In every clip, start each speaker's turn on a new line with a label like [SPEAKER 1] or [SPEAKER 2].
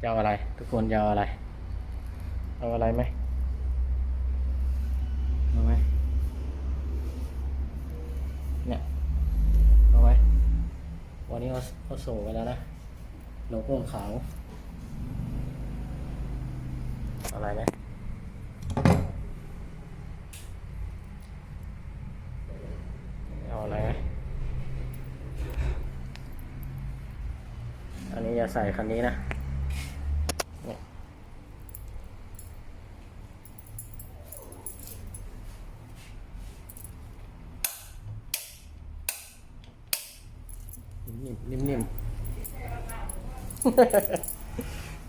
[SPEAKER 1] จะเอาอะไร ทุกคนจะเอาอะไร เอาอะไรไหมเอาไหมเนี่ยเอาไหมวันนี้เขาเขาส่งไปแล้วนะโลโก้ขาวอะไรไหมเอาอะไรไหมอันนี้จะใส่คันนี้นะ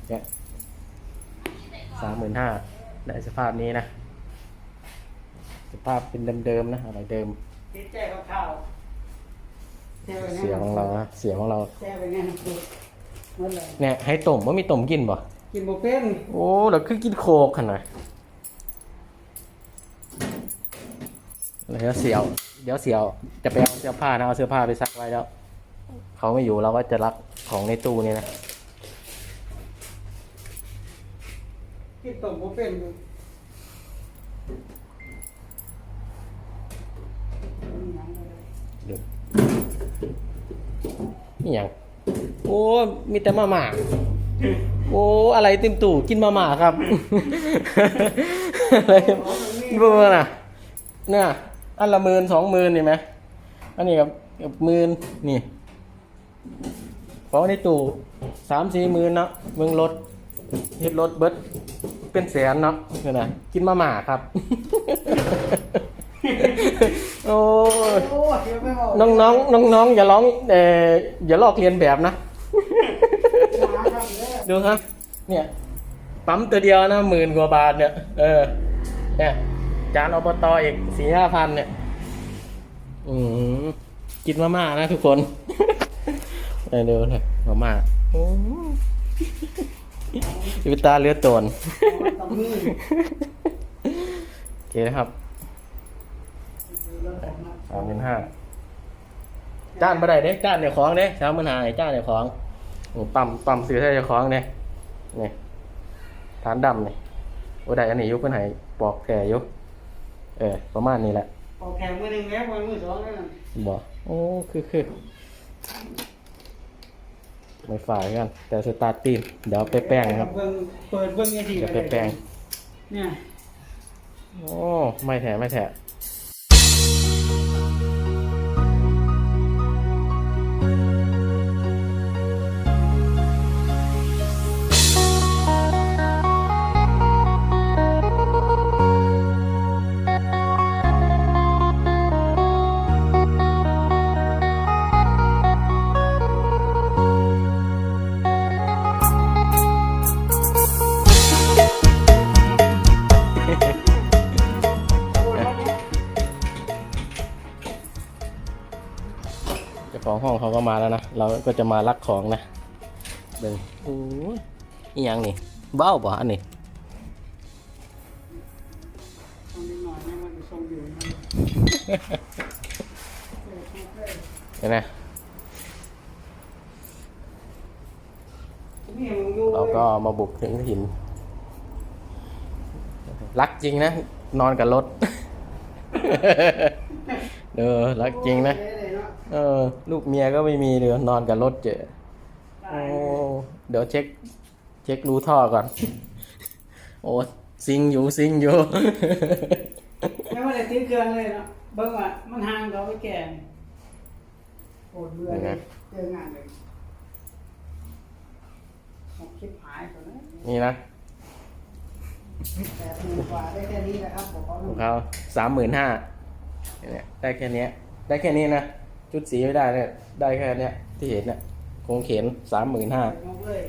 [SPEAKER 1] เนี่ยสามหมื่นห้าได้สภาพนี้นะ สภาพเป็นเดิมๆนะอะไรเดิม
[SPEAKER 2] ติดใจกับข้าวแช่ไว้
[SPEAKER 1] เสียงของเรานะเสียงของเรา
[SPEAKER 2] แช่ไปงั้นคือเมื่อไหร่
[SPEAKER 1] เนี่ยให้ต้มว่ามีต้มกินบ่
[SPEAKER 2] กินบ่เป็น
[SPEAKER 1] โอ้เราคือกินโคกขนาดแล้วเดี๋ยวเสียว เดี๋ยวเสียว จะไปเอาเสื้อผ้านะเอาเสื้อผ้าไปซักไว้แล้ว เขาไม่อยู่เราก็จะรักของในตู้นี่นะ
[SPEAKER 2] กินต้มบ่เป็นอยู่
[SPEAKER 1] เดี๋ยวนี่ยังโอ้มีแต่มาหมาโอ้อะไรเต็มตู้กินมาหมาครับอะไรเบอร์น่ะเนี่ยอันละหมื่นสองหมื่นเห็นไหมอันนี้กับกับหมื่นนี่เพราะในตู้สามสี่หมื่นเนาะเมืองรถเฮ็ดรถเบิด เป็นแสนเนาะเนี่ยนะกินมาหมาครับ โอ้ย
[SPEAKER 2] โอ้ยเดี๋ยวไม่บอก
[SPEAKER 1] น้องน้องน้องน้องๆอย่าร้องเอออย่าลอกเรียนแบบนะ
[SPEAKER 2] หมาครับเด้อ
[SPEAKER 1] ดูครับ เนี่ย ปั๊มตัวเดียวนะหมื่นกว่าบาทเนี่ย เออ เนี่ย จานอบตอีกสี่ห้าพันเนี่ย อืมกินมาม่านะทุกคน เออเดี๋ยวเลยมาม่าโอ้ ยวิตาเลือดโตน
[SPEAKER 2] ตำมือ
[SPEAKER 1] โอเคนะครับสามหมื่นห้าจ้านบ่ได้เด้จ้านเดี๋ยวของเด้สามหมื่นห้าให้จ้านเดี๋ยวของโอ้ปั๊มปั๊มซื้อให้เดี๋ยวของเนี่ยนี่ฐานดำเนี่ยโอ้ได้อันนี้อยุคเพิ่นให้ปอกแก่อยุเออ ประมาณนี้แหละ
[SPEAKER 2] ออกแข่งมือหนึ่งแล้วมือสองแล้วนั่น
[SPEAKER 1] บอกโอ้คือคือ ไม่ฝ่ายกันแต่สตาร์ทตีนเดี๋ยวเอาไปแป้งครับ
[SPEAKER 2] เบิ่งเปิดเบิ่งยังที
[SPEAKER 1] เดี๋ยวไปแป้ง
[SPEAKER 2] เนี่ย
[SPEAKER 1] โอ้ ไม่แถไม่แถเเราก็จะมาลักของนะเบิ่งโอ้ยอีหยังนี่เบ้าป่ะอันนี้
[SPEAKER 2] เห็น
[SPEAKER 1] ไหมเราก็มาบุกถึงหิน รักจริงนะ นอนกับรถ เออรักจริงนะ
[SPEAKER 2] เลยเนาะ
[SPEAKER 1] เออ ลูกเมียก็ไม่มีเดี๋ยวนอนกับรถเจอโอ้เดี๋ยวเช็ค เช็ครูท่อก่อน โอ้ซิงอยู่ซิงอยู่
[SPEAKER 2] ไม่ว่าจะทิ้งเครื่องเลยเนาะเบิ่งว่ามันห่างเขาไปแก่โอดเบื่อเลยเจองานเลยหกคลิปหายก่อนนะ
[SPEAKER 1] นี่นะ
[SPEAKER 2] แปดหมื่นกว่าได้แค่นี้นะครับบอกเขา
[SPEAKER 1] ของเขาสามหมื่นห้าเนี่ยได้แค่เนี้ยได้แค่นี้นะ ชุดสีไม่ได้เนี่ยได้แค่เนี้ยที่เห็นเนี่ยคงเข็นสามหมื่นห้า
[SPEAKER 2] ลงเลย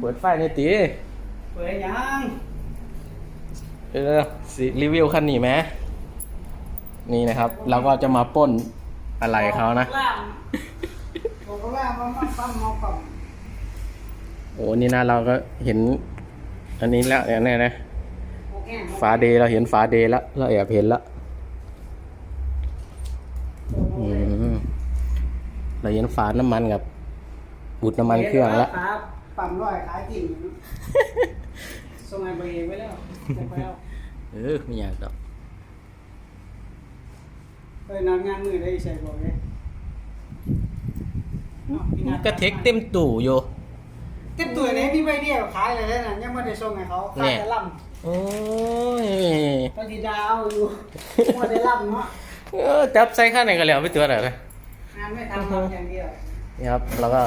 [SPEAKER 1] เปิดไฟในตี
[SPEAKER 2] เปิดยัง
[SPEAKER 1] เออสิรีวิวคันนี้ไหมนี่นะครับ เราก็จะมาปล้นอะไรเขานะ
[SPEAKER 2] ล่างบอกล่างว่ามันปั๊มมองปั๊ม
[SPEAKER 1] โอ้นี่นะเราก็เห็น อันนี้แล้วเนี่ยเนี่ยนะ
[SPEAKER 2] โอเค
[SPEAKER 1] ฝาเดย์เราเห็นฝาเดย์แล้วเราแอบเห็นแล้วอืมเราเห็นฝาน้ำมันกับบุดน้ำมันเครื่องแล้ว
[SPEAKER 2] ขาปั๊มร้อยขายจริงส่งไอ้เบย์ไว้แล้วจะไปเอา
[SPEAKER 1] เออไม่อยากดอก
[SPEAKER 2] เอ้ยนอนงานมือได้ใส่บอกเลยเนาะพี่นัท
[SPEAKER 1] กระเทกเต็มตู่อยู่
[SPEAKER 2] เต็มตัวเลยพี่ใบเดียวขายเลยนะยังไม่ได้ส่งให้เขาขายแต่ล
[SPEAKER 1] โอ้ยำ
[SPEAKER 2] ตอนที่ดาวอยู่ไม่ได้ลำเนาะ
[SPEAKER 1] เออจับใส่ข้างไหนก็แล้วไปตัวไหนเลย
[SPEAKER 2] งานไม่ทำทำอย่างเดียว
[SPEAKER 1] นี่ครับแล้วก็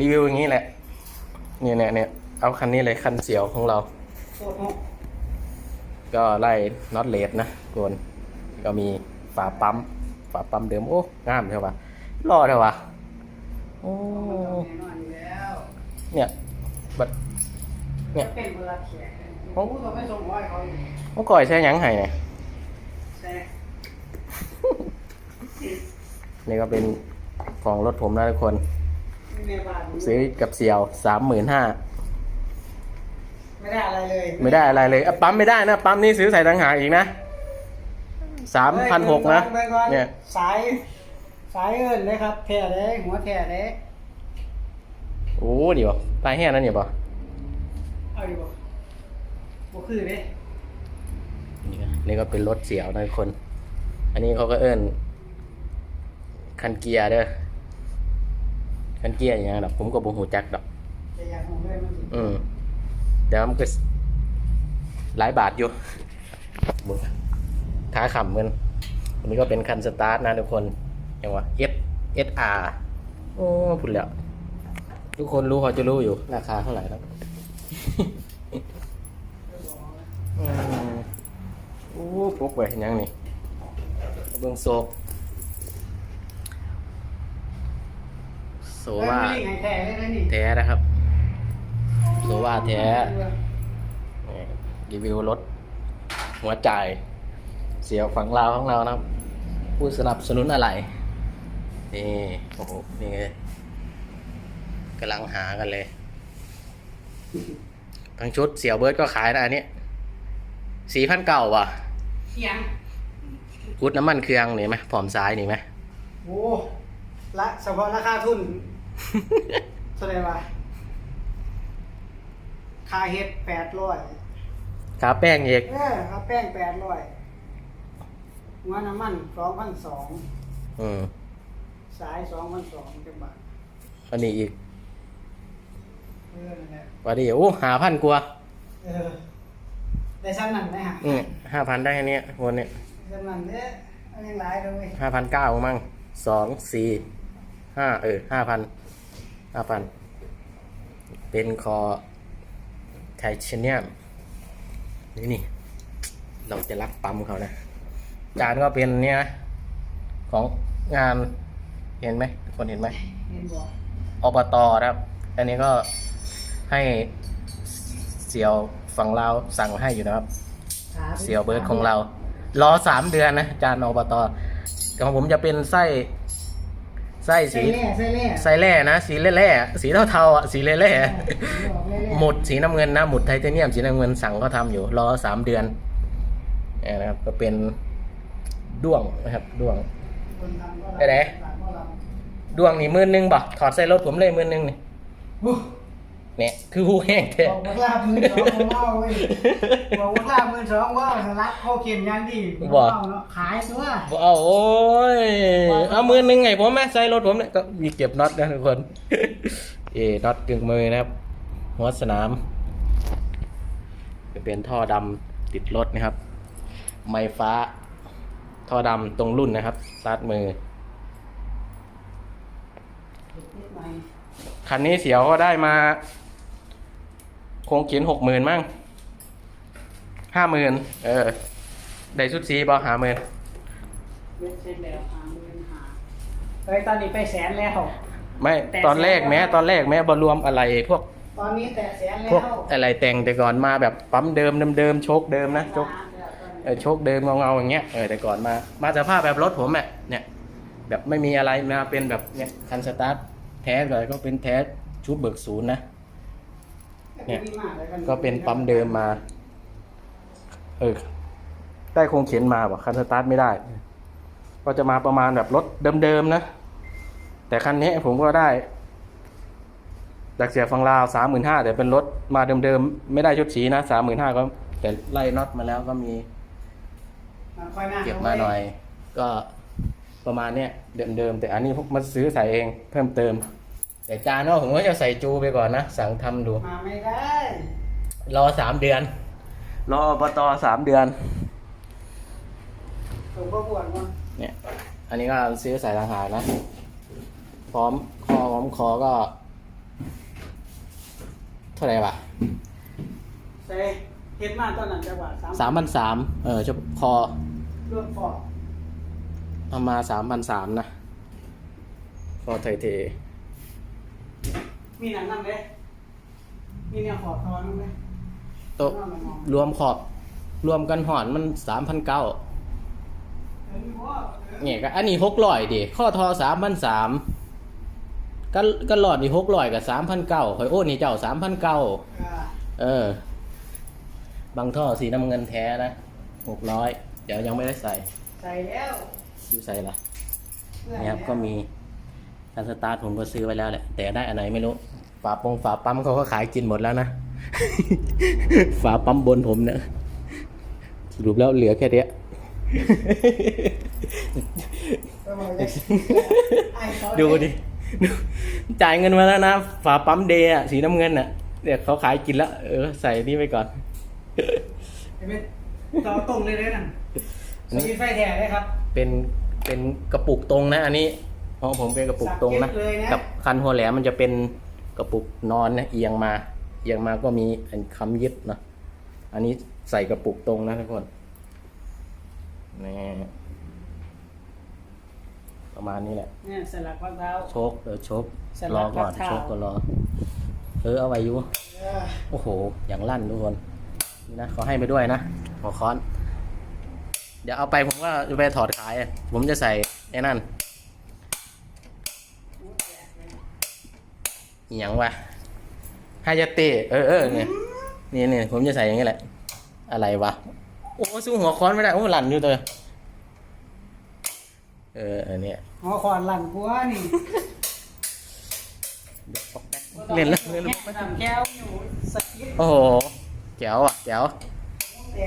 [SPEAKER 1] รีวิวอย่างนี้แหละเนี่ยเนี่ยเนี่ยเอาคันนี้เลยคันเสียวของเรา
[SPEAKER 2] โคตรหก
[SPEAKER 1] ก็ไล่น็อตเลสนะกวนก็มีฝาปั๊มฝาปั๊มเดิมโอ้งามใช่ปะรอเถอะวะโอ้
[SPEAKER 2] มันต้องแน่นอนอยู่แล้ว
[SPEAKER 1] เนี่ยบัด เนี่ย
[SPEAKER 2] เป็นเวลาแขกผมก็ไม่ส่งร้อยเขาอยู่
[SPEAKER 1] เมื่อก่อยใช้หยังไห้เนี่ย
[SPEAKER 2] ใช่
[SPEAKER 1] นี่ก็เป็นของรถผมนะทุกคน
[SPEAKER 2] ไม่ในบ้าน
[SPEAKER 1] ซื้อกับเสี่ยวสามหมื่นห้า
[SPEAKER 2] ไม่ได้อะไรเลย
[SPEAKER 1] ไม่ได้อะไรเลยอะปั๊มไม่ได้นะปั๊มนี่ซื้อใส่ต่างหากอีกนะสามพันหกนะ
[SPEAKER 2] เบิ่งก่อ
[SPEAKER 1] เนี่ย
[SPEAKER 2] สายสายเอิญเลยครับแท่เด้หัวแท่เด้
[SPEAKER 1] โอ้เดี๋ยวตายแห้งนั่นเนี่ยป่ะ
[SPEAKER 2] เอาอยู่บ่บ่คือเด้
[SPEAKER 1] นี่ก็นี่ก็เป็นรถเสี่ยวนะทุกคน อันนี้เขาก็เอิ้นคันเกียร์เด้อคันเกียร์อย่างเงี้ยดอกผมก็บ่หูจักดอก
[SPEAKER 2] แต่อยากของเลยมันสิ
[SPEAKER 1] อืมเดี๋ยวมันก็หลายบาทอยู่บุญท้าขำกันอันนี้ก็เป็นคันสตาร์ทนะทุกคนอย่างว่า S S R โอ้พูดแล้ว ทุกคนรู้เขาจะรู้อยู่ ราคาเท่าไหร่แล้วอืม โอ้ปุ๊กไปยังนี่เบิ่งโซกโซว่า
[SPEAKER 2] เออไม่ได้ไงแท้เลยนะนี่
[SPEAKER 1] แท้นะครับ โซว่าแท้นี่รีวิวรถ หัวใจายเสียวฝั่งลาวของเรานะครับ ผู้สนับสนุนอะไร นี่ โอ้โห นี่ไงกำลังหากันเลย ทั้งชุดเสี่ยวเบิร์ดก็ขายนะอันนี้สี่พันเก่าว่ะ
[SPEAKER 2] เสียง
[SPEAKER 1] กุดน้ำมันเครื่องนี่ไหมผอมซ้ายนี่ไหม
[SPEAKER 2] โอ้ละเฉพาะราคาทุนเท่าไหร่วะค่าเฮ็ดแปดร้อย
[SPEAKER 1] ขาแป้งเอก
[SPEAKER 2] เออค่าแป้งแปดร้อยหัวน้ำมันสองพันสอง
[SPEAKER 1] อืม
[SPEAKER 2] สายสองพันสองจังบาท
[SPEAKER 1] อันนี้อีก
[SPEAKER 2] เออนั่นแหละ
[SPEAKER 1] วันนี้โอ้หาพันกว่า
[SPEAKER 2] เออได้ชั้นนั้นไหมฮะ
[SPEAKER 1] อืมห้าพันได้แค่เนี้ยวนเนี่ย
[SPEAKER 2] ชั้นนั้นเนี่ยอันยังหลายเลย
[SPEAKER 1] ห้าพันเก้ามั่งสองสี่ห้าเออห้าพันห้าพันเป็นคอไทเทเนียมนี่นี่ เราจะรักปั๊มเขานะ จานก็เป็นเนี่ยนะของงานเห็นไหมคนเห็นไหม
[SPEAKER 2] เห็นบอก
[SPEAKER 1] อบตครับ อันนี้ก็ ให้เสี่ยวฝั่งเราวสั่งให้อยู่นะครับ เสี่ยวเบิร์ดของเรา รอสามเดือนนะจานอบตของผมจะเป็นไส้ไส้
[SPEAKER 2] ใส่
[SPEAKER 1] สี
[SPEAKER 2] แร่ใส่แร่
[SPEAKER 1] ไส้แร่นะ สีแร่ๆสีเทาๆอะสีแร่ๆหมุดสีน้ำเงินนะหมุดไทเทเนียมสีน้ำเงินสั่งก็ทำอยู่ รอสามเดือนเนี่ยนะครับ ก็เป็นด้วงนะครับด้วง
[SPEAKER 2] คนทำก็
[SPEAKER 1] ไปไหน ด้วงนี่หมื่นหนึงบ่ถอดใส่รถผมเลยหมื่นหนึงนี่
[SPEAKER 2] โอ้
[SPEAKER 1] เนี่ยคือหูแห้งแท้
[SPEAKER 2] บอกว่าลาบมือสองว่าเว้ยบอกว่าลาบมือสองว่าสลักเขาเขียนอยังดีเอาเนาะขายตัว
[SPEAKER 1] บ่เอาโอ้ยเอามือหนึ่งไงผมแม่ใส่รถผมเนี่ยก็มีเก็บน็อตนะทุกคน เอน็อตกึ่งมือนะครับ หัวสนามจะเป็นท่อดำติดรถนะครับ ไม้ฟ้า ท่อดำตรงรุ่นนะครับซัดมือคันนี้เสียวก็ได้มา คงเขียนหกหมื่นมั้งห้าหมื่นเออ ได้ชุดสีบอหาหมื่น
[SPEAKER 2] เว็บเซ็นแล้วหาเงินหาเฮ้ยตอนนี้ไปแสนแล้ว
[SPEAKER 1] ไม่
[SPEAKER 2] แต่
[SPEAKER 1] ตอนแรก
[SPEAKER 2] แสน
[SPEAKER 1] แม้
[SPEAKER 2] แล้ว
[SPEAKER 1] ตอนแรกแม้บรวมอะไรพวก
[SPEAKER 2] ตอนนี้แต่แสนแล้ว
[SPEAKER 1] พวกอะไรแต่งแต่ก่อนมาแบบปั๊มเดิมเดิมๆโชคเดิมนะโชค เออโชคเดิมเงาๆอย่างเงี้ยเออแต่ก่อนมา มาสภาพแบบรถผมอะเนี่ย แบบไม่มีอะไรมาเป็นแบบเนี่ยคันสตาร์ทแท้เลยก็เป็นแท้ชุดเบิกศูนย์นะ เนี่ย ก็เป็นปั๊มเดิมมา เออ ได้คงเข็นมาว่ะคันสตาร์ทไม่ได้ ก็จะมาประมาณแบบรถเดิมๆนะ แต่คันนี้ผมก็ได้จากเสียฟังลาวสามหมื่นห้าแต่เป็นรถมาเดิมๆ ไม่ได้ชุดสีนะสามหมื่นห้าก็ แต่ไล่น็อตมาแล้วก็มี
[SPEAKER 2] มันค่อยหน้า
[SPEAKER 1] เก็บมาหน่อย ก็ประมาณเนี้ยเดิมๆแต่อันนี้พวกมาซื้อใส่เองเพิ่มเติม แต่จานว่าผมก็จะใส่จูไปก่อนนะ สั่งทำดู
[SPEAKER 2] มาไม่ได้
[SPEAKER 1] รอสามเดือน รออบตสามเดือน
[SPEAKER 2] ถูกประกวดมั้ง
[SPEAKER 1] เนี่ย อันนี้ก็ซื้อใส่ต่างหากนะ พร้อมคอพร้อมคอก็ เท่าไหร่วะ
[SPEAKER 2] ใส่เฮ็ดมาตอนนั้นจังหวะ
[SPEAKER 1] สามพันสามเออเฉพาะคอ
[SPEAKER 2] เรื่องฟอก
[SPEAKER 1] เอามาสามพันสามนะฟอไทยเท
[SPEAKER 2] มีหนังนั่นเลยมีเนี่ยขอทอนนั่นเลย
[SPEAKER 1] โต๊ะรวมขอบ รวมกันหอนมันสามพันเก้าเนี่ยก็อันนี้หกร้อยดิข้อทอสามพันสามก็ก็หลอดนี่หกร้อยกับสามพันเก้าหอยโอ้นี่เจ้าสามพันเก้าเออ บางท่อสีน้ำเงินแท้นะหกร้อยเดี๋ยวยังไม่ได้ใส่
[SPEAKER 2] ใส่แล้ว
[SPEAKER 1] อยู่ใส่ละนี่ครับก็มี การสตาร์ทผมก็ซื้อไว้แล้วแหละ แต่ได้อันไหนไม่รู้ ฝาปงฝาปั๊มเขาก็ขายกินหมดแล้วนะ ฝาปั๊มบนผมเนี่ยสรุปแล้วเหลือแค่เนี้ยดูดิดูจ่ายเงินมาแล้วนะ ฝาปั๊มเดย์อะสีน้ำเงินอะเดี๋ยวเขาขายกินแล้ว เออ ใส่นี่ไปก่อน
[SPEAKER 2] ไอ้เม็ดต่อตรงเลยเลยนั่นสวิตช์ไฟแท้เลยครับ
[SPEAKER 1] เป็น เป็นกระปุกตรงนะ อันนี้ ของผมเป็นกระปุกตรงนะ
[SPEAKER 2] สับเก็บเลยนะ
[SPEAKER 1] กับคันหัวแหลมมันจะเป็นกระปุกนอนนะเอียงมา เอียงมาก็มีอันคำยึดนะ อันนี้ใส่กระปุกตรงนะทุกคนนี่ประมาณนี้แหละ
[SPEAKER 2] เนี่ยสลักพักเท้า
[SPEAKER 1] โชคเออโชค
[SPEAKER 2] สลั
[SPEAKER 1] ร
[SPEAKER 2] ด
[SPEAKER 1] อก่อน
[SPEAKER 2] พักเท้า
[SPEAKER 1] โชคก็รอ เออเอาไว้อยู่
[SPEAKER 2] เออ
[SPEAKER 1] โอ้โห อย่างลั่นทุกคนนี่นะขอให้ไปด้วยนะหัวค้อน เดี๋ยวเอาไปผมก็จะไปถอดขายอะผมจะใส่ไอ้นั่น อหย่างวะฮายาเตะเออเออเนี่ยนี่นี่ผมจะใส่อย่างนี้แหละ อะไรวะ โอ้สู้หัวค้อนไม่ได้ โอ้ลั่นอยู่ตัวเอออันเนี้ย
[SPEAKER 2] หัวขวานหลังกัวนี่
[SPEAKER 1] เล่นแล้วเล่นแล้ว
[SPEAKER 2] ทำแก้วอยู่สกิด
[SPEAKER 1] โอ้โหแจ๋วอะแจ๋ว
[SPEAKER 2] แต่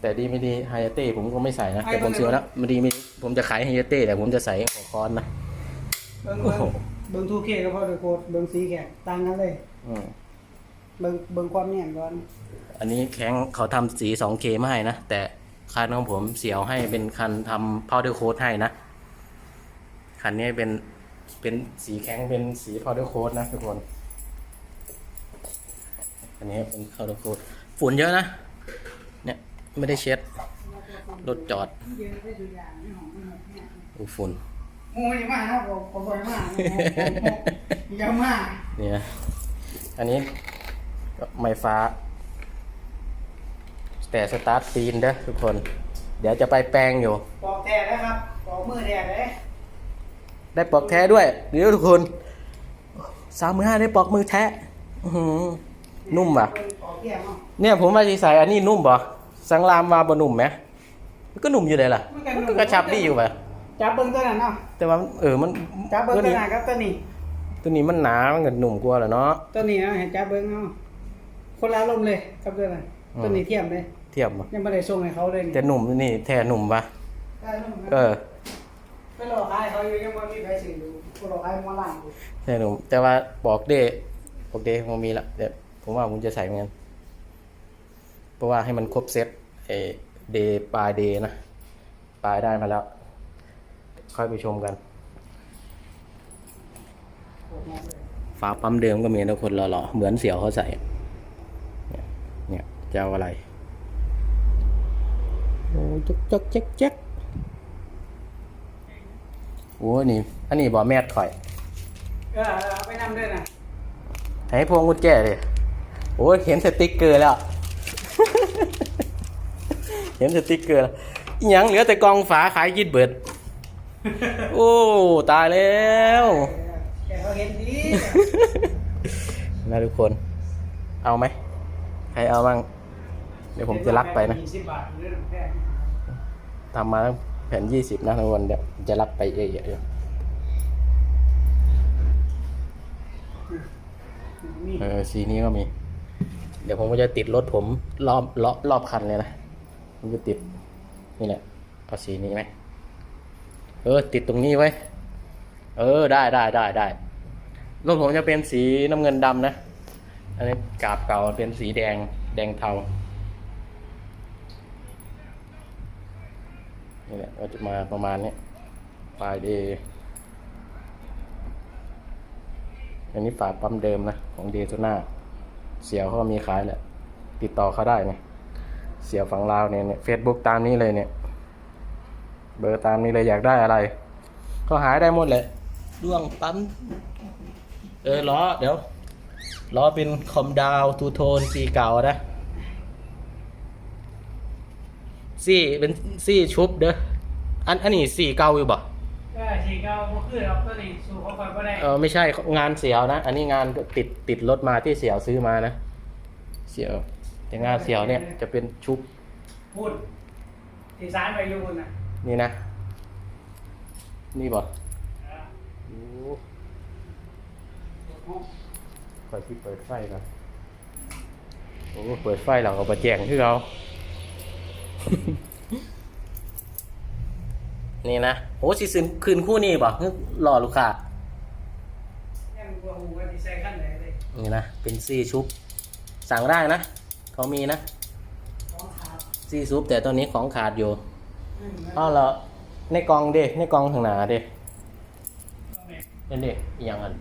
[SPEAKER 1] แต่ดีไม่ดีไฮยาเต้ผมก็ไม่ใส่นะแต่ผมเชื่อแล้วมันดีไม่ดีผมจะขายไฮยาเต้แต่ผมจะใส่หัวคอนนะ
[SPEAKER 2] เบิ้ง
[SPEAKER 1] โอ้
[SPEAKER 2] เบิ้ง
[SPEAKER 1] โห
[SPEAKER 2] เบิ้งทูเคก็พอเดโคดเบิ้งสีแขกต่างกันเลย
[SPEAKER 1] อืม
[SPEAKER 2] เบิ้งเบิ้งความเนียนก่อน
[SPEAKER 1] อันนี้แข้งเขาทำสี 2K มาให้นะ แต่คันของผมเสียวให้เป็นคันทำ powder coat ให้นะ คันนี้เป็นเป็นสีแข้งเป็นสี powder coat นะทุกคน อันนี้เป็น powder coat ฝุ่นเยอะนะ เนี่ยไม่ได้เช็ด รถจอด
[SPEAKER 2] เย็นได้ทุกอย่างไม่หอมไม่หอมเนี่ย
[SPEAKER 1] โอ้ฝุ่น
[SPEAKER 2] มูอย่มาครับผมผมบ่อยมากย่ามา
[SPEAKER 1] เนี่ย อันนี้ก็ไม้ฟ้า แต่สตาร์ทปีนเด้อทุกคน เดี๋ยวจะไปแปลงอยู่
[SPEAKER 2] ปอกแท้แล้วครับปอกมือแท้เลย
[SPEAKER 1] ได้ปลอกแท้ด้วยเดี๋ยวทุกคนสามมือห้าได้ปลอกมือแท้อื้อหือนุ่มป่ะ
[SPEAKER 2] เนี่
[SPEAKER 1] ยผมว่าจะใส่อันนี้นุ่มป่ะสังรามวาบนุ่มไหมก็นุ่มอยู่เลยล่ะ
[SPEAKER 2] ก็
[SPEAKER 1] กระชับดีอยู่ป่ะ
[SPEAKER 2] จับเบิ้งตัวนั้นเนาะ
[SPEAKER 1] แต่ว่าเออมัน
[SPEAKER 2] จับเบิ้ง
[SPEAKER 1] ตัว
[SPEAKER 2] ตัว
[SPEAKER 1] นี้
[SPEAKER 2] นั้นครับตัวนี้
[SPEAKER 1] ตัวนี้มันหนามันก็นุ่มกว่าแหละเนาะ
[SPEAKER 2] ตัวนี้เอาเห็นจับเบิ้งเนาะคนละลมณ์เลยครับตัวนั้น
[SPEAKER 1] อืม
[SPEAKER 2] ตัวนี้เทียมเลย
[SPEAKER 1] เทียบป่ะ
[SPEAKER 2] ยังไม่ได้ส่งให้เขาเลย
[SPEAKER 1] แต่นุ่มนี่แท้นุ่มป่ะ
[SPEAKER 2] ได้ลมณ์
[SPEAKER 1] เออ
[SPEAKER 2] ไปหลอกขายเขาอยู่ยังไม่มีใครซื้อดูไปหลอกขายมาล่างดู
[SPEAKER 1] แท้นุ่มแต่ว่าปลอกเดปลอกเดผมมีละเดี๋ยวผมว่าผมจะใส่เหมือนกันเพราะว่าให้มันครบเซตเอเดปลายเดนะปลายได้มาแล้ว ค่อยไปชมกัน
[SPEAKER 2] โคตรแม่เลย
[SPEAKER 1] ฝาปั๊มเดิมก็มีนะคนหล่อๆเหมือนเสี่ยวเขาใส่ เนี่ยเนี่ยจะเอาอะไรโอ้จ๊กจ๊กจ๊กจ๊กโอ้นี่ อันนี้บอแมทข่อย
[SPEAKER 2] เออเอาไปนำด้วยนะ
[SPEAKER 1] ให้พวงกุญแจเลยโอ้ยเห็นสติ๊กเกอร์แล้ว เห็นสติ๊กเกอร์แล้วอีหยังเหลือแต่กองฝาขายกิดเบิด โอ้ ตายแล้ว
[SPEAKER 2] แกเขาเห็นดี
[SPEAKER 1] นะทุกคน เอาไหม ใครเอาบ้าง เดี๋ยวผมจะรักไปนะ
[SPEAKER 2] ยี่สิบบาทเรื่องแพง
[SPEAKER 1] ทำมาตั้งแผ่นยี่สิบนะทุกคนเดี๋ยวจะรับไปเยอะๆอยู่
[SPEAKER 2] มี
[SPEAKER 1] เออสีนี้ก็มี เดี๋ยวผมก็จะติดรถผมรอบรอบรอบคันเลยนะผมจะติด นี่แหละเอาสีนี้ไหม เออ ติดตรงนี้ไว้ เออได้ได้ได้ได้รถผมจะเป็นสีน้ำเงินดำนะ อันนี้กาบเก่าเป็นสีแดงแดงเทานี่แหละก็จะมาประมาณนี้ปลายเดย์อันนี้ฝาปั๊มเดิมนะ ของเดทูน่าเสียวเขามีขายแหละ ติดต่อเขาได้เนี่ยเสียวฝั่งลาวเนี่ยเฟซบุ๊กตามนี้เลยเนี่ย เบอร์ตามนี้เลยอยากได้อะไร ก็หายได้หมดแหละด้วงปั๊มเออล้อเดี๋ยวล้อเป็นคอมดาวทูโทนสีเก่านะสี่เป็นสี่ชุบเด้ออันอันนี้สี่เก้าอยู่บ่
[SPEAKER 2] ก็สีเก่าบ่คือเราตัวนี้สู่เขาไปบ่ได้
[SPEAKER 1] เออไม่ใช่งานเสียวนะ อันนี้งานติดติดรถมาที่เสียวซื้อมานะ เสียว แต่งานเสียวเนี่ยจะเป็นชุบ
[SPEAKER 2] พูดที่สารไปอยู่พุ่นน่ะ
[SPEAKER 1] นี่นะ นี่บ่
[SPEAKER 2] อ่า
[SPEAKER 1] โอ้คอยที่เปิดไฟก่อนโอ้เปิดไฟหลังเราประแจงที่เรา นี่นะโอ้สิซื้อคืนคู่นี้บ่ฮึรอลูกค้า
[SPEAKER 2] ยังบ่ฮู้ว่าสิใส่คันไหนเลย
[SPEAKER 1] นี่นะ เป็นซี่ชุบ สั่งได้นะ เขามีนะ
[SPEAKER 2] ของขาด
[SPEAKER 1] ซี่ชุบแต่ตัวนี้ของขาดอยู่
[SPEAKER 2] อืม
[SPEAKER 1] อ้าวแล้วในกล่องเด้ในกล่องข้างหน้าเด้
[SPEAKER 2] ต้องแม่
[SPEAKER 1] นั่นเด้อีหยังอัน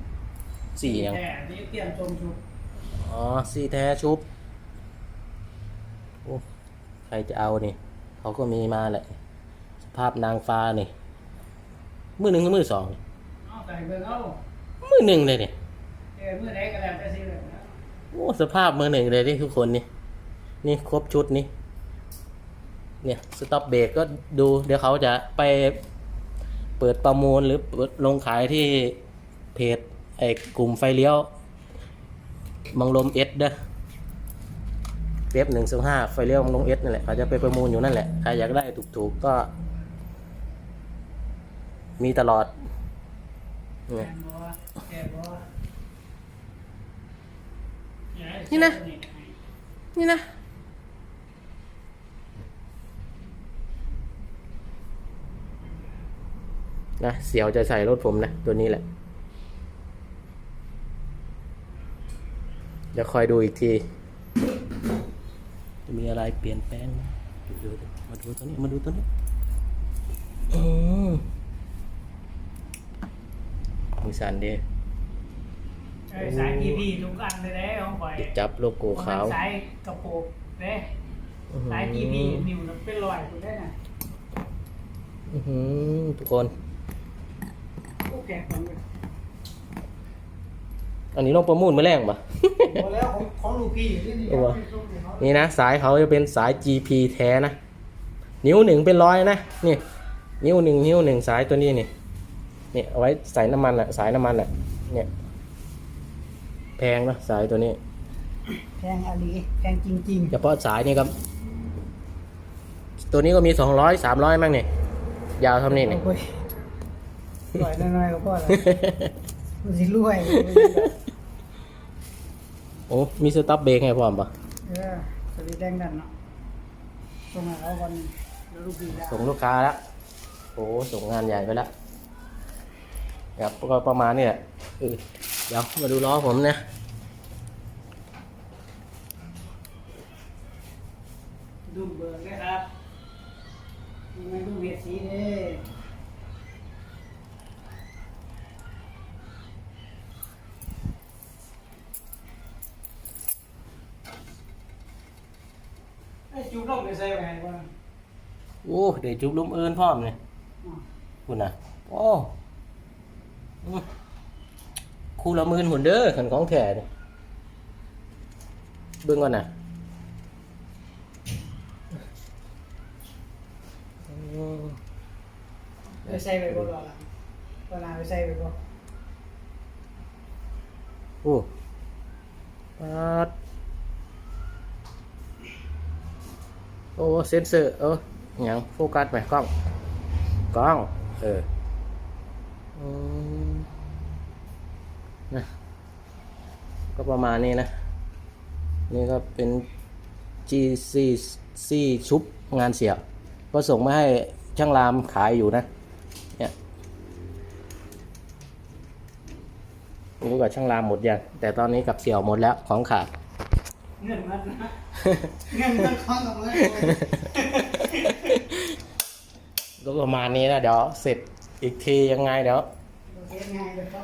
[SPEAKER 1] สี่อีหยัง
[SPEAKER 2] แท้นี่เตรียมชมชุด
[SPEAKER 1] อ๋อซี่แท้ชุบโอ้ใครจะเอานี่เขาก็มีมาแหละ สภาพนางฟ้านี่ มือหนึ่งกับมือสองนี่
[SPEAKER 2] เอาใส่เบิ่งเอา
[SPEAKER 1] มือหนึ่งเลยเนี่ย
[SPEAKER 2] เออมื้อใดก็แล้วแต่สิเลยนะ
[SPEAKER 1] โอ้สภาพมือหนึ่งเลยที่ทุกคนนี่ นี่ครบชุดนี่ เนี่ยสต็อปเบรกก็ดูเดี๋ยวเขาจะไปเปิดประมูลหรือเปิดลงขายที่เพจไอ้กลุ่มไฟเลี้ยวมังลมเอสเด้อเว็บหนึ่งสิบห้าไฟเลี้ยวมังลมเอสนั่นแหละเขาจะไปประมูลอยู่นั่นแหละใครอยากได้ถูกๆก็ มีตลอดเนี่ย
[SPEAKER 2] นี่
[SPEAKER 1] นะ นี่นะ นะเสียวจะใส่รถผมนะ ตัวนี้แหละเดี๋ยวคอยดูอีกที จะมีอะไรเปลี่ยนแปลงไหมดูดูดูมาดูตัวนี้ มาดูตัวนี้อืมมือสั่นดี
[SPEAKER 2] เออสาย EP ทุกอันเลยเด้ของข่อย
[SPEAKER 1] จับโลโก้ขาว
[SPEAKER 2] สายกระโปรงเด้
[SPEAKER 1] อื้อหือ
[SPEAKER 2] สาย EP นิ้วน่ะเป็นรอยพุ่นได้น่ะ
[SPEAKER 1] อื้อหือทุกคน
[SPEAKER 2] โอ้แก่ของเลย
[SPEAKER 1] อันนี้ลงประมูลมาแรงปะ
[SPEAKER 2] บ่แล้วของของลูกพี่นี่นี่
[SPEAKER 1] เออวะ
[SPEAKER 2] เอาไปส่งให้เขา
[SPEAKER 1] นี่นะสายเขาจะเป็นสาย GP แท้นะ นิ้วหนึ่งเป็นร้อยนะนี่นิ้วหนึ่งนิ้วหนึ่งสายตัวนี้นี่นี่เอาไว้ใส่น้ำมันอะสายน้ำมันอะเนี่ยแพงนะสายตัวนี้
[SPEAKER 2] แพงอะลีแพงจริง
[SPEAKER 1] เฉพาะสายนี่ครับ ตัวนี้ก็มีสองร้อยสามร้อยมั้งเนี่ยยาวเท่านี้
[SPEAKER 2] ๆ
[SPEAKER 1] นี่
[SPEAKER 2] โอ้ย รวยน้อยๆก็พอแล้วมันสิรวย
[SPEAKER 1] โอ้มีสต็อปเบรกให้พร้อมปะ
[SPEAKER 2] เออสวีแดงนั่นเนาะส่งให้เขาวันแล้วลูกพี่ได้
[SPEAKER 1] ส่งลูกค้าแล้วโอ้ส่งงานใหญ่ไปแล้วครับก็ประมาณนี้แหละเออเดี๋ยวมาดูล้อผมนะ
[SPEAKER 2] ดูเบิร์นะครับมันดูเวียดสีเด้ไอ้จุ๊บลงไปใส่ไว้ให้บ่นะ
[SPEAKER 1] โอ้เดี๋ยวจุบลุ่มเอินพร้อมเลย
[SPEAKER 2] อ๋อ
[SPEAKER 1] คุณนะโอ้อืมคู่ละหมื่นหุ่นเด้อขันของแท้เนี่ยเบิ่งก่อนนะอืม
[SPEAKER 2] ไปใส่ไปบ่รอละตอนหน้าไปใส่ไปบ่
[SPEAKER 1] โอ้ปัดโอ้ เซนเซอร์ เออ หยังโฟกัสไหมกล้องกล้อง เอออืมนะก็ประมาณนี้นะ นี่ก็เป็น GC C ชุบงานเสียบก็ส่งมาให้ช่างรามขายอยู่นะ เนี่ยไม่รู้กับช่างรามหมดยัง แต่ตอนนี้กับเสี่ยวหมดแล้วของขาด
[SPEAKER 2] เงินมันนะ เงินมันคล้องกับมือ
[SPEAKER 1] ก็ประมาณนี้นะเดี๋ยวเสร็จอีกทียังไงเดี๋ยว
[SPEAKER 2] เฮ็ดไงเดี๋ยวเขา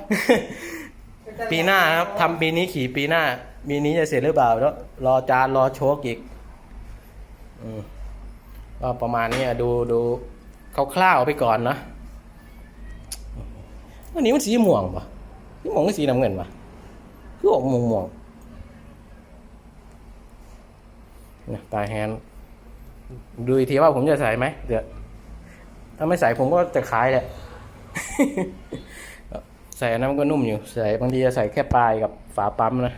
[SPEAKER 1] ปีหน้านะครับทำปีนี้ขี่ปีหน้าปีนี้จะเสร็จหรือเปล่าแล้วรอจานรอโชกอีกอืมก็ประมาณนี้อะดูดูคร่าวๆไปก่อนนะวันนี้มันสีม่วงปะสีม่วงหรือสีน้ำเงินปะคือออกม่วงม่วงๆนะตาแฮนด์ดูอีกทีว่าผมจะใส่ไหมเดี๋ยว ถ้าไม่ใส่ผมก็จะขายแหละ ใส่อันนั้นมันก็นุ่มอยู่ ใส่บางทีจะใส่แค่ปลายกับฝาปั๊มนะ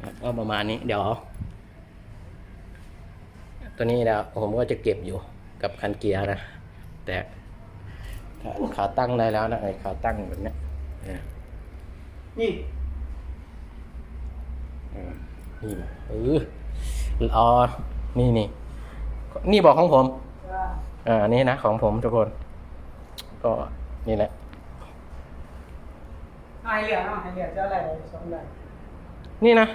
[SPEAKER 1] ครับก็ประมาณนี้ เดี๋ยว ตัวนี้เดี๋ยวผมก็จะเก็บอยู่กับคันเกียร์นะ แต่ขาขาตั้งได้แล้วนะไอ้ขาตั้งแบบเนี้ยเออ
[SPEAKER 2] นี่
[SPEAKER 1] เออนี่นะเอออ๋อ นี่นี่นี่บอกของผม
[SPEAKER 2] ว่า
[SPEAKER 1] อ่าอันนี้นะของผมทุกคน ก็นี่แหละ
[SPEAKER 2] ไอเหลือเนาะไอเหลือจะอะไรสองเลย
[SPEAKER 1] นี่นะ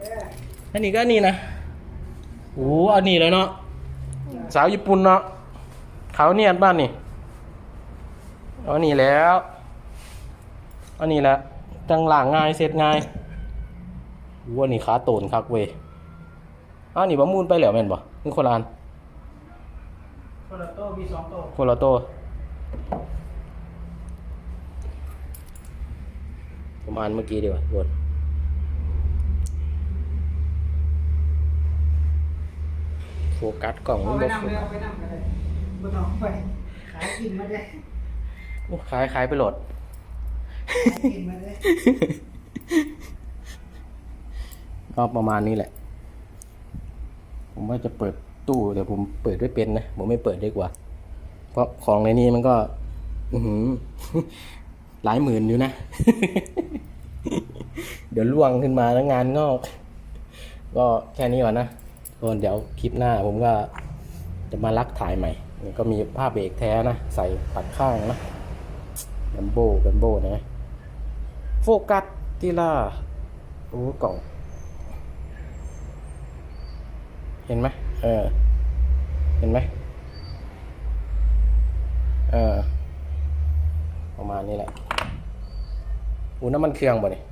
[SPEAKER 2] เออ
[SPEAKER 1] อันนี้ก็นี่นะโอ้อันนี้เลยเนาะสาวญี่ปุ่นเนาะเขาเนียนบ้านนี่เอานี่แล้วอันนี้แหละจังหลังง่ายเสร็จง่ายวัวนี่ขาโตนคักเว้ย อ้าวนี่ประมูลไปแล้วแม่นบ่นี่คนละอัน
[SPEAKER 2] คนละโต๊ะมีสองโต๊ะ
[SPEAKER 1] คนละตัวประมาณเมื่อกี้ดีกว่าวนโฟกัสกล่อง
[SPEAKER 2] เอา
[SPEAKER 1] มัน
[SPEAKER 2] ไป
[SPEAKER 1] บ่
[SPEAKER 2] นั่งเลยเอาไปนั่งเลยบ่ต้องไปขายกินมาได้
[SPEAKER 1] โอ้คล้ายคล้ายไปโหลด
[SPEAKER 2] ขายกินมาได้
[SPEAKER 1] ก็ประมาณนี้แหละ ผมว่าจะเปิดตู้เดี๋ยวผมเปิดด้วยเป็นนะผมไม่เปิดดีกว่า เพราะของในนี้มันก็ อืหลายหมื่นอยู่นะ เดี๋ยวล่วงขึ้นมาแล้วงานงอก ก็แค่นี้ก่อนนะส่วนเดี๋ยวคลิปหน้าผมก็จะมาลักถ่ายใหม่ก็มีผ้าเบรกแท้นะ ใส่ปัดข้างนะแบมโบแบมโบนะ โฟกัสทีละโอ้กล่อง เห็นไหมเออ เห็นไหมเออ ประมาณนี้แหละอูน้ำมันเครื่องบ่เนี่ย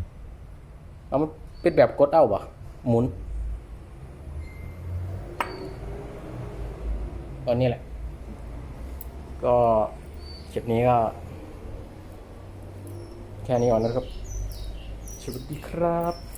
[SPEAKER 1] เอามันเป็นแบบกดเอาบ่หมุนตอนนี้แหละ ก็คลิปนี้ก็ แค่นี้ก่อนนะครับสวัสดีครับ